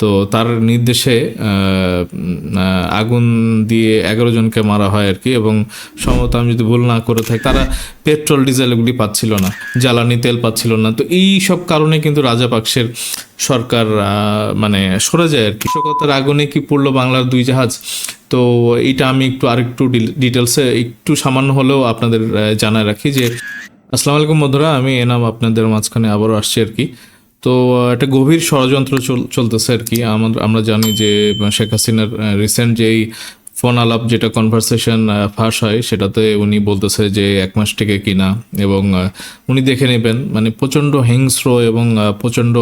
তো তার নির্দেশে আগুন দিয়ে এগারো জনকে মারা হয় আর কি, এবং সম্ভবত আমি যদি ভুল না করে থাকি, তারা পেট্রোল ডিজেল এগুলি পাচ্ছিল না, জ্বালানি তেল পাচ্ছিল না, তো এই সব কারণে কিন্তু রাজাপাকসের সরকার মানে সরে যায় আর কি। কৃষকতার আগুনে কি পড়ল বাংলার দুই জাহাজ? তো এটা আমি একটু আরেকটু ডিটেলসে একটু সামান্য হলেও আপনাদের জানায় রাখি যে, আসসালামু আলাইকুম বন্ধুরা, আমি এনাম, আপনাদের মাঝখানে আবারও আসছি আর কি। তো একটা গভীর ষড়যন্ত্র চল- চলতেছে আর কি। আমরা আমরা জানি যে শেখ হাসিনার রিসেন্ট যেই ফোন আলাপ, যেটা কনভারসেশন ফাঁস হয়, সেটাতে উনি বলতেছে যে, এক মাস থেকে কিনা। এবং উনি দেখে নেবেন মানে প্রচণ্ড হিংস্র এবং প্রচণ্ড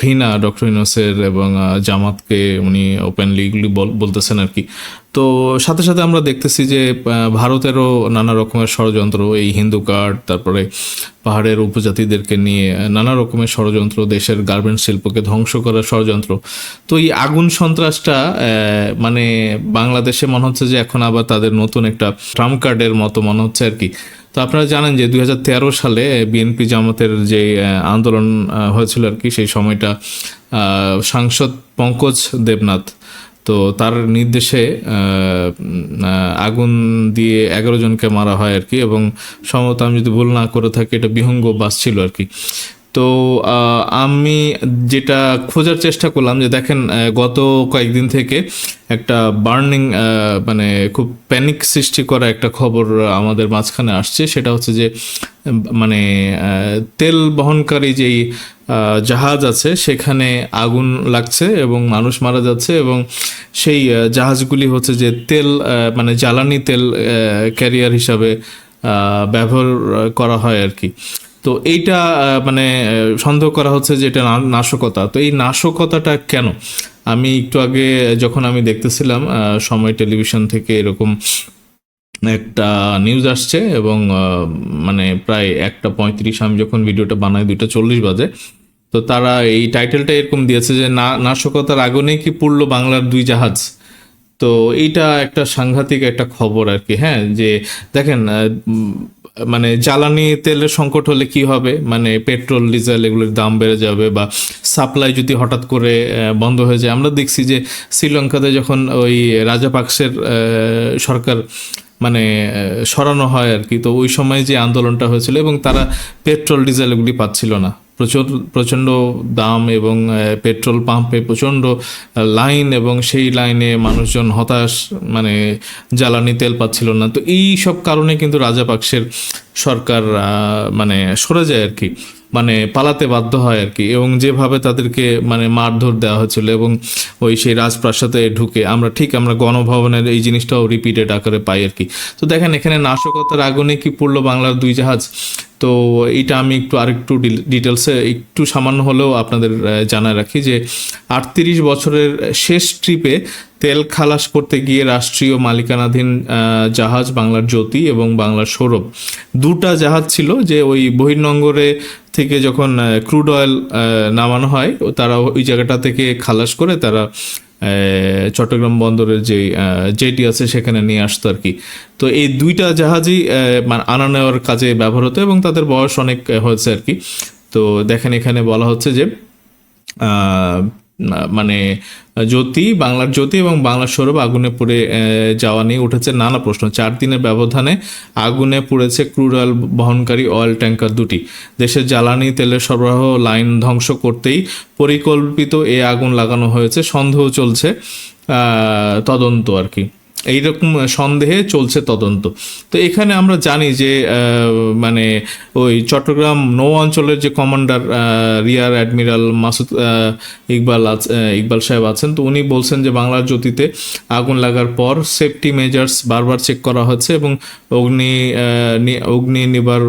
ঘৃণা ডক্টর ইনোসের এবং জামাতকে উনি ওপেনলি এগুলি বল- বলতেছেন আর কি। তো সাথে সাথে আমরা দেখতেছি যে ভারতেরও নানা রকমের ষড়যন্ত্র, এই হিন্দু কার্ড, তারপরে পাহাড়ের উপজাতিদেরকে নিয়ে নানা রকমের ষড়যন্ত্র, দেশের গার্মেন্টস শিল্পকে ধ্বংস করার ষড়যন্ত্র। তো এই আগুন সন্ত্রাসটা মানে বাংলাদেশে মনে হচ্ছে যে এখন আবার তাদের নতুন একটা ট্রাম্প কার্ডের মতো মনে হচ্ছে আর কি। তো আপনারা জানেন যে দুই হাজার তেরো সালে বিএনপি জামাতের যে আন্দোলন হয়েছিল আর কি, সেই সময়টা সাংসদ পঙ্কজ দেবনাথ। তো তার নির্দেশে আগুন দিয়ে এগারো জনকে মারা হয় আর কি, এবং সম্ভবত আমি যদি ভুল না করে থাকি, এটা বিহঙ্গ বাস ছিল আর কি। তো আমি যেটা খোঁজার চেষ্টা করলাম যে দেখেন গত কয়েকদিন থেকে একটা বার্নিং মানে খুব প্যানিক সৃষ্টি করা একটা খবর আমাদের মাঝখানে আসছে। সেটা হচ্ছে যে মানে তেল বহনকারী যেই জাহাজ আছে, সেখানে আগুন লাগছে এবং মানুষ মারা যাচ্ছে এবং সেই জাহাজগুলি হচ্ছে যে তেল মানে জ্বালানি তেল ক্যারিয়ার হিসাবে ব্যবহার করা হয় আর কি। তো এইটা মানে সন্দেহ করা হচ্ছে যে এটা নাশকতা। তো এই নাশকতাটা কেন? আমি একটু আগে যখন আমি দেখতেছিলাম সময় টেলিভিশন থেকে এরকম একটা নিউজ আসছে এবং মানে প্রায় একটা পঁয়ত্রিশ, আমি যখন ভিডিওটা বানাই, দুইটা চল্লিশ বাজে, তো তারা এই টাইটেলটা এরকম দিয়েছে যে না, নাশকতার আগুনে কি পড়ল বাংলার দুই জাহাজ? তো এইটা একটা সাংঘাতিক একটা খবর আর কি হ্যাঁ? যে দেখেন মানে জ্বালানি তেলের সংকট হলে কি হবে? মানে পেট্রোল, ডিজেল এগুলোর দাম বেড়ে যাবে বা সাপ্লাই যদি হঠাৎ করে বন্ধ হয়ে যায়, আমরা দেখছি যে শ্রীলঙ্কাতে যখন ওই রাজাপাকসের সরকার মানে সরানো হয় আর কি, তো ওই সময় যে আন্দোলনটা হয়েছিল এবং তারা পেট্রোল, ডিজেল এগুলি পাচ্ছিল না। প্রচুর, প্রচণ্ড দাম এবং পেট্রোল পাম্পে প্রচণ্ড লাইন এবং সেই লাইনে মানুষজন হতাশ মানে জ্বালানি তেল পাচ্ছিল না। তো এই সব কারণে কিন্তু রাজাপাকসের সরকার মানে সরে যায় আর কি। মানে পালাতে বাধ্য হয় আর কি। এবং যেভাবে তাদেরকে মানে মারধর দেওয়া হয়েছিল এবং ওই সেই রাজপ্রাসাদে ঢুকে আমরা ঠিক আমরা গণভবনের এই জিনিসটাও রিপিটেড আকারে পাই আর কি। তো দেখেন এখানে নাশকতার আগুনে কি পড়ল বাংলার দুই জাহাজ? তো এটা আমি একটু আরেকটু ডিটেলসে একটু সামান্য হলেও আপনাদের জানায় রাখি যে আটত্রিশ বছরের শেষ ট্রিপে তেল খালাস করতে গিয়ে রাষ্ট্রীয় মালিকানাধীন জাহাজ বাংলার জ্যোতি এবং বাংলার সৌরভ। দুটা জাহাজ ছিল যে ওই বহির্নগরে থেকে যখন ক্রুড অয়েল নামানো হয়, তারা ওই জায়গাটা থেকে খালাস করে তারা চট্টগ্রাম বন্দরের যে জেটি আছে সেখানে নিয়ে আসতো আর কি। তো এই দুইটা জাহাজই মানে আনা নেওয়ার কাজে ব্যবহার হতো এবং তাদের বয়স অনেক হয়েছে আর কি। তো দেখেন এখানে বলা হচ্ছে যে মানে জ্যোতি, বাংলার জ্যোতি এবং বাংলার সৌরভ আগুনে পুড়ে যাওয়া নিয়ে উঠেছে নানা প্রশ্ন। চার দিনের ব্যবধানে আগুনে পুড়েছে ক্রুড অয়েল বহনকারী অয়েল ট্যাঙ্কার দুটি। দেশের জ্বালানি তেলের সরবরাহ লাইন ধ্বংস করতেই পরিকল্পিত এ আগুন লাগানো হয়েছে। সন্দেহ চলছে তদন্ত আর কি। এইরকম সন্দেহে চলছে তদন্ত। তো এখানে আমরা জানি যে মানে ওই চট্টগ্রাম নৌ অঞ্চলের যে commander rear admiral Masud Iqbal Iqbal সাহেব আছেন, তো উনি বলছেন যে বাংলার জ্যোতিতে আগুন লাগার পর সেফটি মেজার্স বারবার চেক করা হচ্ছে এবং অগ্নি অগ্নি নিবার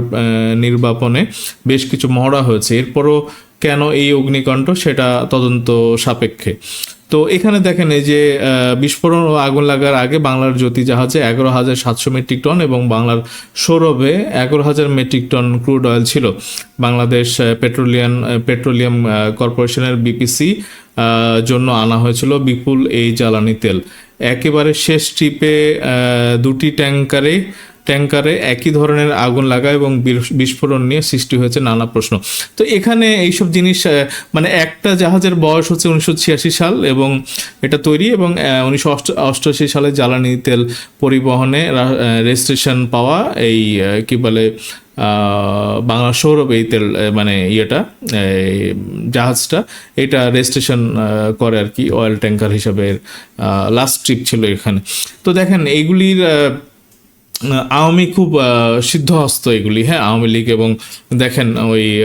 নির্বাপনে বেশ কিছু মহড়া হয়েছে। এরপরও কেন এই অগ্নিকাণ্ড, সেটা তদন্ত সাপেক্ষে। তো এখানে দেখেন এই যে বিস্ফোরণ ও আগুন লাগার আগে বাংলার জ্যোতি জাহাজে এগারো হাজার সাতশো মেট্রিক টন এবং বাংলার সৌরভে এগারো হাজার মেট্রিক টন ক্রুড অয়েল ছিল। বাংলাদেশ পেট্রোলিয়াম পেট্রোলিয়াম কর্পোরেশনের বিপিসি জন্য আনা হয়েছিল বিপুল এই জ্বালানি তেল। একেবারে শেষ ট্রিপে দুটি ট্যাঙ্কারে ট্যাঙ্কারে একই ধরনের আগুন লাগা এবং বিস্ফোরণ নিয়ে সৃষ্টি হয়েছে নানা প্রশ্ন। তো এখানে এইসব জিনিস মানে একটা জাহাজের বয়স হচ্ছে উনিশশো ছিয়াশি সাল এবং এটা তৈরি এবং উনিশশো অষ্টআশি সালে জ্বালানি তেল পরিবহনে রেজিস্ট্রেশন পাওয়া এই কি বলে বাংলা সৌরভ এই তেল মানে ইয়েটা জাহাজটা, এটা রেজিস্ট্রেশন করে আর কি অয়েল ট্যাঙ্কার হিসাবে লাস্ট ট্রিপ ছিল এখানে। তো দেখেন, এইগুলির আওয়ামী খুব সিদ্ধহস্ত এগুলি। হ্যাঁ আওয়ামী লীগ এবং দেখেন ওই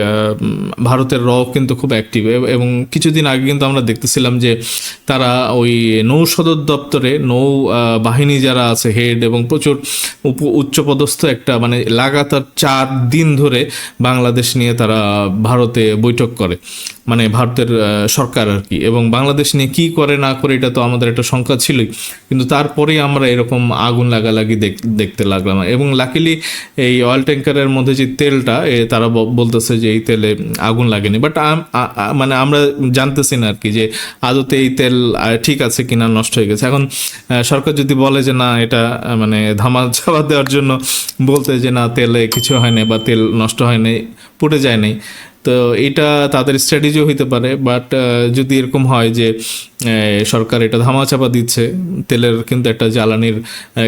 ভারতের র কিন্তু খুব অ্যাক্টিভ এবং কিছুদিন আগে কিন্তু আমরা দেখতেছিলাম যে তারা ওই নৌ সদর দপ্তরে, নৌ বাহিনী যারা আছে, হেড এবং প্রচুর উপ, উচ্চপদস্থ একটা মানে লাগাতার চার দিন ধরে বাংলাদেশ নিয়ে তারা ভারতে বৈঠক করে। মানে ভারতের সরকার আর কি। এবং বাংলাদেশ নিয়ে কি করে না করে এটা তো আমাদের একটা সংখ্যা ছিলই। কিন্তু তারপরেই আমরা এরকম আগুন লাগালাগি দেখ- দেখতে লাগলাম। এবং লাকিলি এই অয়েল ট্যাঙ্কারের মধ্যে যে তেলটা তারা বলতেছে যে এই তেলে আগুন লাগেনি। বাট মানে আমরা জানতেছি না আর কি যে আদতে এই তেল ঠিক আছে কিনা নষ্ট হয়ে গেছে। এখন সরকার যদি বলে যে না, এটা মানে ধামা চাপা দেওয়ার জন্য বলতে যে না, তেলে কিছু হয়নি বা তেল নষ্ট হয়নি পুড়ে যায় নাই তো এটা তাদের স্ট্র্যাটেজিও হইতে পারে বাট যদি এরকম হয় যে সরকার এটা ধামাচাপা দিচ্ছে, তেলের কিন্তু একটা জ্বালানির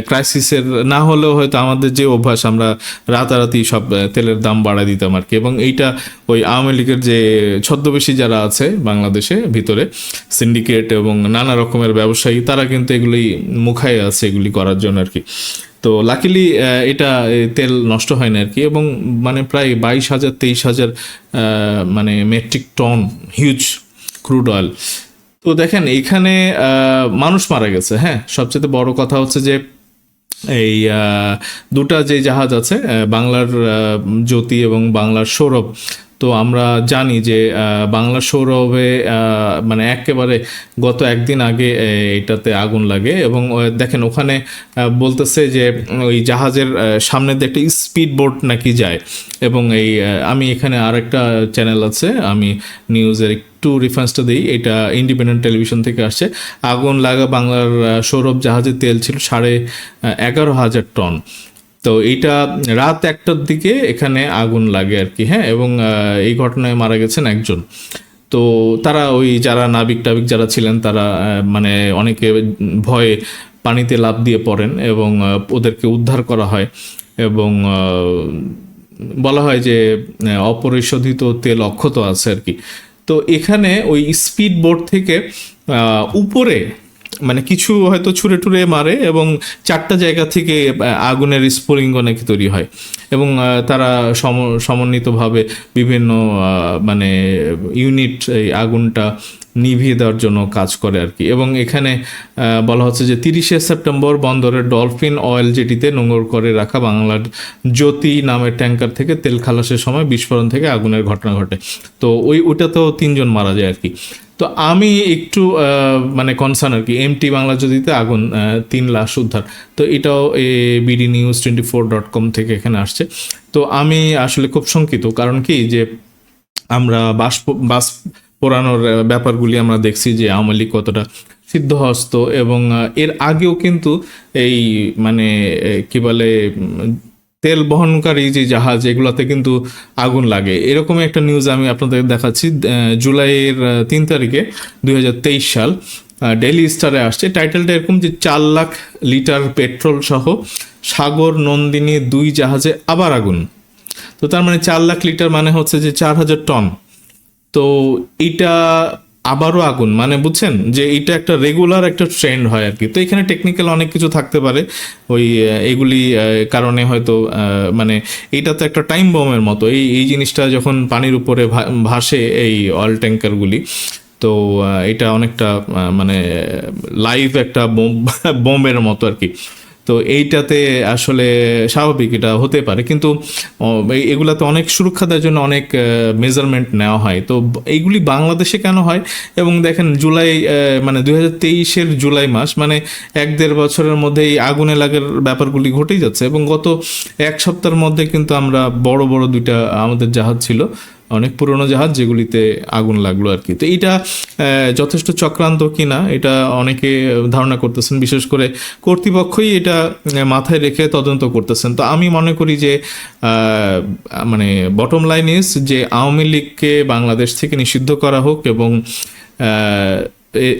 ক্রাইসিসের না হলেও হয়তো আমাদের যে অভ্যাস আমরা রাতারাতি সব তেলের দাম বাড়ায় দিতাম আর কি। এবং এইটা ওই আওয়ামী লীগের যে ছদ্মবেশী যারা আছে বাংলাদেশে ভিতরে সিন্ডিকেট এবং নানা রকমের ব্যবসায়ী, তারা কিন্তু এগুলি মুখায় আছে এগুলি করার জন্য আর কি। তো লাকিলি এটা তেল নষ্ট হয় না আর কি এবং মানে প্রায় বাইশ হাজার তেইশ হাজার মানে metric ton huge crude oil তো দেখেন এইখানে আহ, মানুষ মারা গেছে হ্যাঁ? সবচেয়ে বড় কথা হচ্ছে যে এই দুটা যে জাহাজ আছে বাংলার জ্যোতি এবং বাংলার সৌরভ তো আমরা জানি যে বাংলার সৌরভে মানে একেবারে গত একদিন আগে এটাতে আগুন লাগে এবং দেখেন ওখানে বলতেছে যে ওই জাহাজের সামনে দিয়ে একটা স্পিড বোট নাকি যায় এবং এই আমি এখানে আরেকটা চ্যানেল আছে, আমি নিউজের একটু রেফারেন্সটা দিই, এটা ইন্ডিপেন্ডেন্ট টেলিভিশন থেকে আসছে। আগুন লাগা বাংলার সৌরভ জাহাজের তেল ছিল সাড়ে এগারো হাজার টন। তো এইটা রাত একটার দিকে এখানে আগুন লাগে আর কি হ্যাঁ এবং এই ঘটনায় মারা গেছেন একজন। তো তারা ওই যারা নাবিক টাবিক যারা ছিলেন তারা মানে অনেকে ভয়ে পানিতে লাফ দিয়ে পড়েন এবং ওদেরকে উদ্ধার করা হয় এবং বলা হয় যে অপরিশোধিত তেল অক্ষত আছে আর কি। তো এখানে ওই স্পিড বোট থেকে উপরে মানে কিছু হয়তো ছুঁড়ে টুরে মারে এবং চারটা জায়গা থেকে আগুনের স্ফুলিঙ্গ নাকি তৈরি হয়। এবং তারা সম, সমন্বিতভাবে বিভিন্ন মানে ইউনিট এই আগুনটা নিভিয়ে দেওয়ার জন্য কাজ করে আর কি। এবং এখানে বলা হচ্ছে যে তিরিশে সেপ্টেম্বর বন্দরের ডলফিন অয়েল জেটিতে নোংর করে রাখা বাংলার জ্যোতি নামের ট্যাঙ্কার থেকে তেল খালাসের সময় বিস্ফোরণ থেকে আগুনের ঘটনা ঘটে। তো ওই, ওইটাতেও তিনজন মারা যায় আর কি। তো আমি একটু মানে কনসার্ন আর কি এমটি বাংলা জ্যোতিতে আগুন তিন লাশ উদ্ধার, তো এটাও BD news twenty four dot com থেকে এখানে আসছে। তো আমি আসলে খুব শঙ্কিত, কারণ কি যে আমরা বাস বাস পোড়ানোর ব্যাপারগুলি আমরা দেখছি যে আওয়ামী লীগ কতটা সিদ্ধহস্ত এবং এর আগেও কিন্তু এই মানে কি বলে তেল বহনকারী যে জাহাজ, এগুলাতে কিন্তু আগুন লাগে। এরকমই একটা নিউজ আমি আপনাদের দেখাচ্ছি জুলাইয়ের তিন তারিখে দু হাজার তেইশ সাল ডেলি স্টারে আসছে। টাইটেলটা এরকম যে চার লাখ লিটার পেট্রোল সহ সাগর নন্দিনী দুই জাহাজে আবার আগুন। তো তার মানে চার লাখ লিটার মানে হচ্ছে যে চার হাজার টন। তো এটা আবারও আগুন। মানে বুঝছেন? যে এটা একটা রেগুলার একটা ট্রেন্ড হয় আর কি। তো এখানে টেকনিক্যাল অনেক কিছু থাকতে পারে। ওই এগুলি কারণে হয়তো মানে এটা তো একটা টাইম বমের মতো। এই এই জিনিসটা যখন পানির উপরে ভাসে এই অয়েল ট্যাঙ্কারগুলি তো এটা অনেকটা মানে লাইভ একটা বোম বোমের মতো আর কি। তো এইটাতে আসলে স্বাভাবিক এটা হতে পারে। কিন্তু এগুলাতে অনেক সুরক্ষা দেওয়ার জন্য অনেক মেজারমেন্ট নেওয়া হয়। তো এইগুলি বাংলাদেশে কেন হয়? এবং দেখেন জুলাই মানে দুই হাজার জুলাই মাস মানে এক দেড় বছরের মধ্যে এই আগুনে লাগার ব্যাপারগুলি ঘটেই যাচ্ছে। এবং গত এক সপ্তাহের মধ্যে কিন্তু আমরা বড় বড় দুইটা আমাদের জাহাজ ছিল। অনেক পুরনো জাহাজ যেগুলিতে আগুন লাগল আর কি। তো এইটা যথেষ্ট চক্রান্ত কিনা, এটা অনেকে ধারণা করতেছেন, বিশেষ করে কর্তৃপক্ষই এটা মাথায় রেখে তদন্ত করতেছেন। তো আমি মনে করি যে মানে বটম লাইন ইস যে আওয়ামী লীগকে বাংলাদেশ থেকে নিষিদ্ধ করা হোক এবং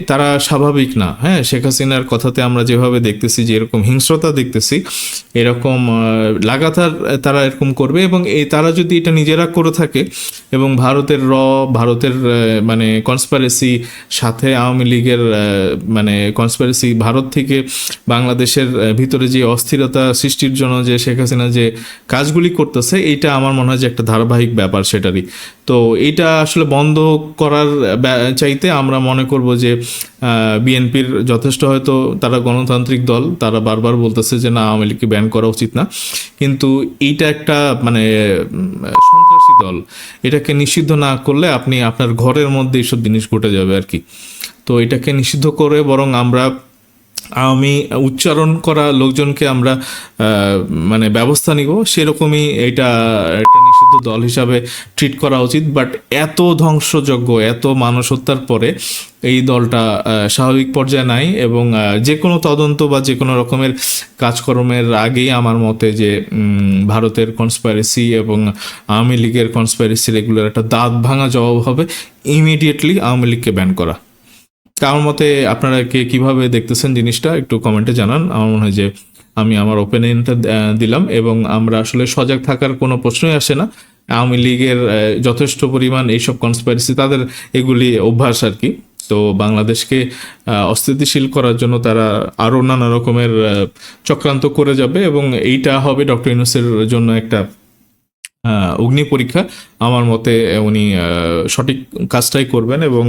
তারা স্বাভাবিক না। হ্যাঁ শেখ হাসিনার কথাতে আমরা যেভাবে দেখতেছি যে এরকম হিংস্রতা দেখতেছি, এরকম লাগাতার তারা এরকম করবে এবং এই তারা যদি এটা নিজেরা করে থাকে এবং ভারতের র, ভারতের মানে কনসপারেসি সাথে আওয়ামী লীগের মানে কনসপারেসি ভারত থেকে বাংলাদেশের ভিতরে যে অস্থিরতা সৃষ্টির জন্য যে শেখ হাসিনা যে কাজগুলি করতেছে এটা আমার মনে হয় যে একটা ধারাবাহিক ব্যাপার সেটারই। তো এটা আসলে বন্ধ করার চাইতে আমরা মনে করব যে বিএনপির যথেষ্ট হয়তো তারা গণতান্ত্রিক দল, তারা বারবার বলতেছে যে, না, আওয়ামী লীগকে ব্যান করা উচিত না। কিন্তু এইটা একটা মানে সন্ত্রাসী দল। এটাকে নিষিদ্ধ না করলে আপনি আপনার ঘরের মধ্যে এইসব জিনিস ঘটে যাবে আর কি। তো এটাকে নিষিদ্ধ করে বরং আমরা আমি উচ্চারণ করা লোকজনকে আমরা মানে ব্যবস্থা নিব। সেরকমই এটা একটা নিষিদ্ধ দল হিসাবে ট্রিট করা উচিত। বাট এত ধ্বংসযজ্ঞ, এত মানুষ হত্যার পরে এই দলটা স্বাভাবিক পর্যায়ে নাই এবং যে কোনো তদন্ত বা যে কোনো রকমের কাজকর্মের আগেই আমার মতে যে ভারতের কনসপাইরেসি এবং আওয়ামী লীগের কনসপাইরেসির রেগুলার একটা দাঁত ভাঙা জবাব হবে। ইমিডিয়েটলি আওয়ামী লীগকে ব্যান করা। আমার মতে আপনারা কে কীভাবে দেখতেছেন জিনিসটা একটু কমেন্টে জানান। আমার মনে হয় যে আমি আমার ওপিনিয়নটা দিলাম এবং আমরা আসলে সজাগ থাকার কোনো প্রশ্নই আসে না। আওয়ামী লীগের যথেষ্ট পরিমাণ এইসব কনসপাইরেসি তাদের এগুলি অভ্যাস আর কি। তো বাংলাদেশকে অস্থিতিশীল করার জন্য তারা আরও নানা রকমের চক্রান্ত করে যাবে এবং এইটা হবে ডক্টর ইউনুসের জন্য একটা অগ্নি পরীক্ষা। আমার মতে উনি সঠিক কাজটাই করবেন এবং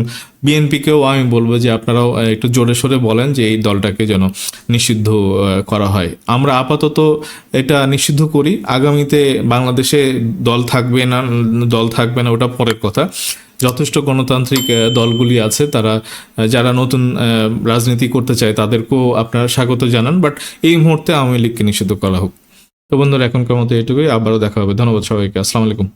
বিএনপিকেও আমি বলব যে আপনারাও একটু জোরে সোরে বলেন যে এই দলটাকে যেন নিষিদ্ধ করা হয়। আমরা আপাতত এটা নিষিদ্ধ করি। আগামীতে বাংলাদেশে দল থাকবে না, দল থাকবে না, ওটা পরের কথা। যথেষ্ট গণতান্ত্রিক দলগুলি আছে, তারা যারা নতুন রাজনীতি করতে চায়, তাদেরকেও আপনারা স্বাগত জানান। বাট এই মুহূর্তে আওয়ামী লীগকে নিষিদ্ধ করা হোক। তো বন্ধুরা এখনকার মতো এটুকুই আবারও দেখা হবে। ধন্যবাদ সবাইকে। আসসালামু আলাইকুম।